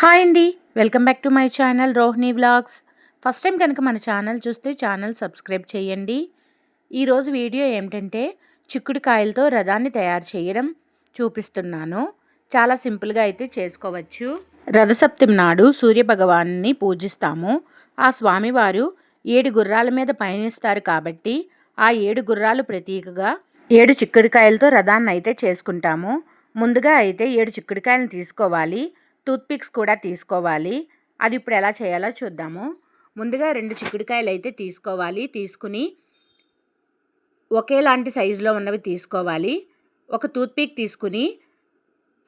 Hi అండి. Welcome back to my channel Rohini vlogs. First time కనుక మన channel చూస్తే ఛానల్ సబ్స్క్రైబ్ చేయండి. ఈరోజు వీడియో ఏమిటంటే చిక్కుడుకాయలతో రథాన్ని తయారు చేయడం చూపిస్తున్నాను. చాలా సింపుల్గా అయితే చేసుకోవచ్చు. రథసప్తమి నాడు సూర్యభగవాన్ని పూజిస్తాము. ఆ స్వామివారు ఏడు గుర్రాల మీద పయనిస్తారు కాబట్టి ఆ ఏడు గుర్రాలు ప్రతీకగా ఏడు చిక్కుడుకాయలతో రథాన్ని అయితే చేసుకుంటాము. ముందుగా అయితే ఏడు చిక్కుడుకాయలను తీసుకోవాలి. టూత్పిక్స్ కూడా తీసుకోవాలి. అది ఇప్పుడు ఎలా చేయాలో చూద్దాము. ముందుగా రెండు చిక్కుడుకాయలు అయితే తీసుకోవాలి. తీసుకుని ఒకేలాంటి సైజులో ఉన్నవి తీసుకోవాలి. ఒక టూత్పిక్ తీసుకుని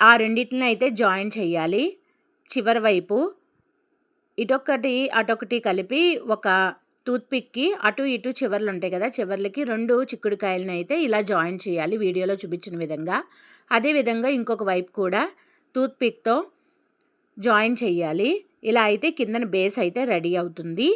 ఆ రెండింటిని అయితే జాయిన్ చేయాలి. చివరి వైపు ఇటొకటి అటొకటి కలిపి ఒక టూత్పిక్కి అటు ఇటు చివర్లు ఉంటాయి కదా చివర్లకి రెండు చిక్కుడుకాయలను అయితే ఇలా జాయిన్ చేయాలి. వీడియోలో చూపించిన విధంగా. అదేవిధంగా ఇంకొక వైపు కూడా టూత్పిక్తో జాయిన్ చేయాలి ఇలా అయితే కిందన బేస్ అయితే రెడీ అవుతుంది.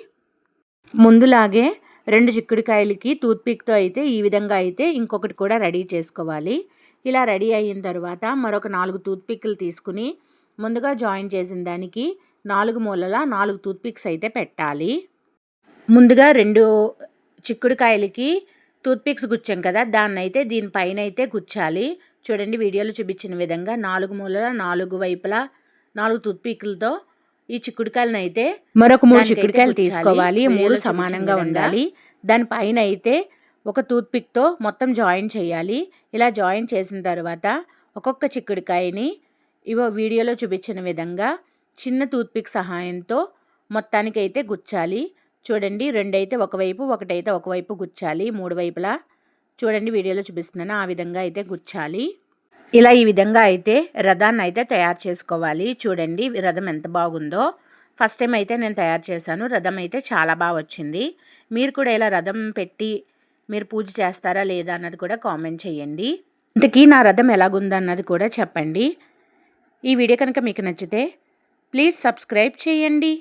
ముందులాగే రెండు చిక్కుడుకాయలకి టూత్పిక్తో అయితే ఈ విధంగా అయితే ఇంకొకటి కూడా రెడీ చేసుకోవాలి. ఇలా రెడీ అయిన తర్వాత మరొక నాలుగు టూత్పిక్లు తీసుకుని ముందుగా జాయిన్ చేసిన దానికి నాలుగు మూలల నాలుగు టూత్పిక్స్ అయితే పెట్టాలి. ముందుగా రెండు చిక్కుడుకాయలకి టూత్పిక్స్ గుచ్చాం కదా దాన్ని అయితే దీనిపైన అయితే గుచ్చాలి. చూడండి వీడియోలో చూపించిన విధంగా నాలుగు మూలల నాలుగు వైపులా నాలుగు తుత్పీకులతో ఈ చిక్కుడుకాయలను అయితే మరొక మూడు చిక్కుడుకాయలు తీసుకోవాలి. మూడు సమానంగా ఉండాలి. దానిపైన అయితే ఒక టూత్పిక్తో మొత్తం జాయిన్ చేయాలి. ఇలా జాయిన్ చేసిన తర్వాత ఒక్కొక్క చిక్కుడుకాయని ఇవో వీడియోలో చూపించిన విధంగా చిన్న టూత్పిక్ సహాయంతో మొత్తానికి అయితే గుచ్చాలి. చూడండి రెండైతే ఒకవైపు ఒకటైతే ఒకవైపు గుచ్చాలి. మూడు వైపులా చూడండి వీడియోలో చూపిస్తున్నాను. ఆ విధంగా అయితే గుచ్చాలి. ఇలా ఈ విధంగా అయితే రథాన్ని అయితే తయారు చేసుకోవాలి. చూడండి రథం ఎంత బాగుందో. ఫస్ట్ టైం అయితే నేను తయారు చేశాను. రథం అయితే చాలా బాగా వచ్చింది. మీరు కూడా ఇలా రథం పెట్టి మీరు పూజ చేస్తారా లేదా అన్నది కూడా కామెంట్ చేయండి. ఇంతకీ నా రథం ఎలాగుందన్నది కూడా చెప్పండి. ఈ వీడియో కనుక మీకు నచ్చితే ప్లీజ్ సబ్స్క్రైబ్ చేయండి.